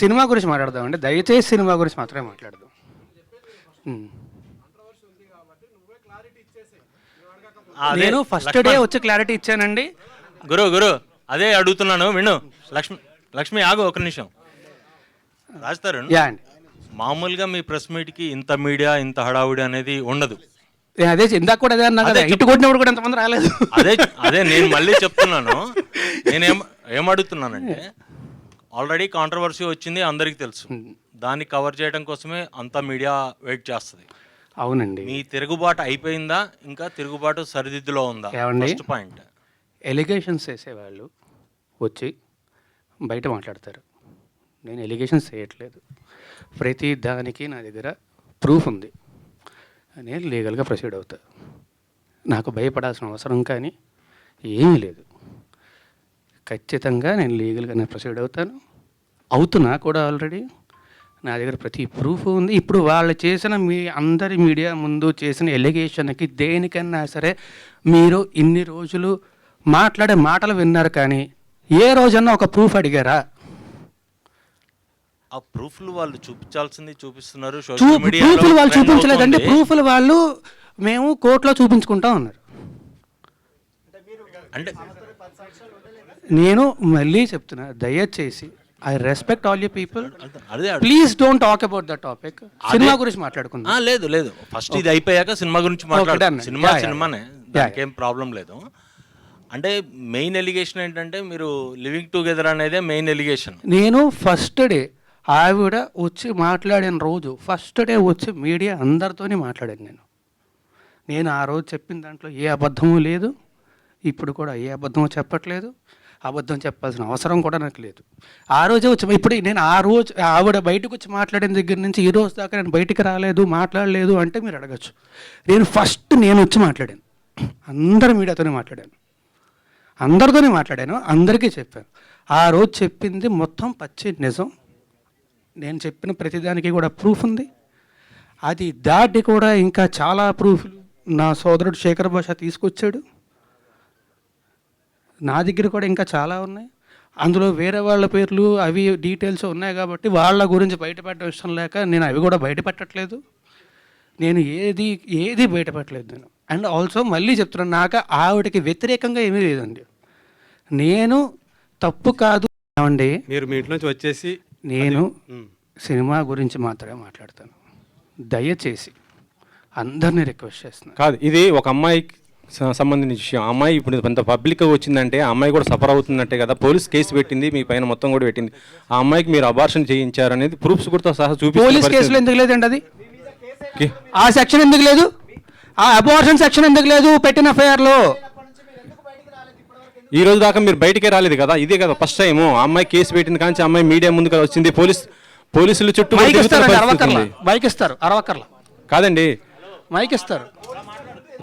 Cinema గురించి మాట్లాడదామండి దయచేసి సినిమా గురించి మాత్రమే మాట్లాడదాం. నేను ఫస్ట్ డే వచ్చి క్లారిటీ ఇచ్చానండి. గురు గురు. అదే అడుగుతున్నాను. విను. లక్ష్మి లక్ష్మి ఆగు ఒక నిమిషం. రాస్తారు యా అండి. మామూలుగా మీ ప్రెస్ మీట్కి ఇంత మీడియా ఇంత హడావుడి అనేది ఉండదు. నేను అదే ఇందాక కూడా అదే అన్నా కదా. ఇటు కొట్టినప్పుడు కూడా ఎంతమంది రాలేదు. అదే అదే నేను మళ్ళీ చెప్తున్నాను. నేనేం ఏం అడుగుతున్నానంటే ఆల్రెడీ కాంట్రవర్సీ వచ్చింది అందరికీ తెలుసు. దాన్ని కవర్ చేయడం కోసమే అంత మీడియా వెయిట్ చేస్తుంది. అవునండి. మీ తిరుగుబాటు అయిపోయిందా? ఇంకా తిరుగుబాటు సరిదిద్దులో ఉందా? ఫస్ట్ పాయింట్ ఎలిగేషన్స్ వేసేవాళ్ళు వచ్చి బయట మాట్లాడతారు. నేను ఎలిగేషన్స్ చేయట్లేదు. ప్రతి దానికి నా దగ్గర ప్రూఫ్ ఉంది. నేను లీగల్గా ప్రొసీడ్ అవుతా. నాకు భయపడాల్సిన అవసరం కానీ ఏమీ లేదు. ఖచ్చితంగా నేను లీగల్గానే ప్రొసీడ్ అవుతాను. అవుతున్నా కూడా ఆల్రెడీ నా దగ్గర ప్రతి ప్రూఫ్ ఉంది. ఇప్పుడు వాళ్ళు చేసిన మీ అందరి మీడియా ముందు చేసిన ఎలిగేషన్కి దేనికన్నా సరే మీరు ఇన్ని రోజులు మాట్లాడే మాటలు విన్నారు కానీ ఏ రోజన్నా ఒక ప్రూఫ్ అడిగారా? ఆ ప్రూఫ్లు వాళ్ళు చూపించాల్సింది చూపిస్తున్నారు. చూ సోషల్ మీడియాలో ప్రూఫ్లు వాళ్ళు అవుతోంది. ప్రూఫ్లు వాళ్ళు మేము కోర్టులో చూపించుకుంటాం అన్నారు అంటే నేను మళ్ళీ చెప్తున్నా దయచేసి I respect all you people please don't talk about the topic cinema గురించి మాట్లాడుకుందాం. లేదు లేదు. ఫస్ట్ ఇది అయిపోయాక సినిమా గురించి మాట్లాడు done. సినిమా. సినిమానే. దానికి ఏం ప్రాబ్లం లేదు. అంటే మెయిన్ ఎలిగేషన్ ఏంటంటే మీరు లివింగ్ టుగెదర్ అనేదే మెయిన్ ఎలిగేషన్ నేను ఫస్ట్ డే ఆవిడ వచ్చి మాట్లాడిన రోజు ఫస్ట్ డే వచ్చి మీడియా అందరితోనే మాట్లాడాను నేను. నేను ఆ రోజు చెప్పిన దాంట్లో ఏ అబద్ధము లేదు. ఇప్పుడు కూడా ఏ అబద్ధమో చెప్పట్లేదు. అబద్ధం చెప్పాల్సిన అవసరం కూడా నాకు లేదు. ఆ రోజే వచ్చి ఇప్పుడు నేను ఆ రోజు ఆవిడ బయటకు వచ్చి మాట్లాడిన దగ్గర నుంచి ఈ రోజు దాకా నేను బయటికి రాలేదు మాట్లాడలేదు అంటే మీరు అడగచ్చు. నేను ఫస్ట్ నేను వచ్చి మాట్లాడాను. అందరు మీడియాతోనే మాట్లాడాను. అందరితోనే మాట్లాడాను అందరికీ చెప్పాను. ఆ రోజు చెప్పింది మొత్తం పచ్చి నిజం. నేను చెప్పిన ప్రతిదానికి కూడా ప్రూఫ్ ఉంది. అది దాటి కూడా ఇంకా చాలా ప్రూఫ్లు నా సోదరుడు శేఖర్ భాష తీసుకొచ్చాడు. నా దగ్గర కూడా ఇంకా చాలా ఉన్నాయి. అందులో వేరే వాళ్ళ పేర్లు అవి డీటెయిల్స్ ఉన్నాయి కాబట్టి వాళ్ళ గురించి బయటపెట్టడం ఇష్టం లేక నేను అవి కూడా బయటపెట్టట్లేదు. నేను ఏది ఏది బయటపెట్టలేదు నేను. అండ్ ఆల్సో మళ్ళీ చెప్తున్నాను నాకు ఆవిడకి వ్యతిరేకంగా ఏమీ లేదండి. నేను తప్పు కాదు ఏమండి మీరు మీ ఇంట్లో నుంచి వచ్చేసి నేను. సినిమా గురించి మాత్రమే మాట్లాడతాను. దయచేసి అందరినీ రిక్వెస్ట్ చేస్తున్నాను. కాదు ఇది ఒక అమ్మాయికి సంబంధించిన విషయం. అమ్మాయి ఇప్పుడు కొంత పబ్లిక్ వచ్చిందంటే ఆ అమ్మాయి కూడా సఫర్ అవుతున్నట్టే కదా. పోలీస్ కేసు పెట్టింది మీ పైన మొత్తం కూడా పెట్టింది. ఆ అమ్మాయికి మీరు అబార్షన్ చేయించారనేది ప్రూఫ్స్ కూడా సహా చూపిస్తున్న పోలీస్. కేసులో ఎందుకు లేదండి అది? ఆ సెక్షన్ ఎందుకు లేదు? ఆ అబార్షన్ సెక్షన్ ఎందుకు లేదు? పెట్టిన ఎఫ్ఐఆర్లో ఈ రోజు దాకా మీరు బయటికే రాలేదు కదా? ఇదే కదా ఫస్ట్ టైం ఆ అమ్మాయి కేసు పెట్టింది కానీ అమ్మాయి మీడియా ముందుకు వచ్చింది. పోలీస్ పోలీసులు చుట్టూ మైక్ ఇస్తారు అరవకర్ల. మైక్ ఇస్తారు అరవకర్ల కాదండి. మైక్ ఇస్తారు.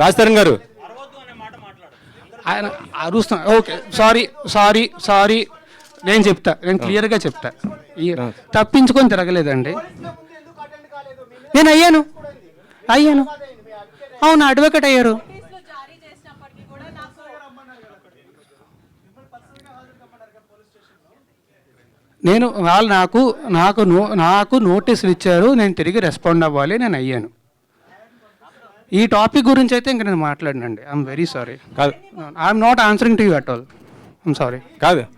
రాజతరణ్ గారు ఆయన అరుస్తున్నా. Okay sorry sorry sorry. నేను చెప్తా నేను క్లియర్గా చెప్తా. ఈ తప్పించుకొని తిరగలేదండి. నేను అయ్యాను. అయ్యాను. అవును అడ్వకేట్ అయ్యారు. నేను వాళ్ళు నాకు నాకు నో నాకు నోటీసులు ఇచ్చారు. నేను తిరిగి రెస్పాండ్ అవ్వాలి నేను అయ్యాను. ఈ టాపిక్ గురించి అయితే ఇంక నేను మాట్లాడినండి. ఐఎమ్ వెరీ సారీ కాదు. I'm not answering to you at all I'm sorry కాదు.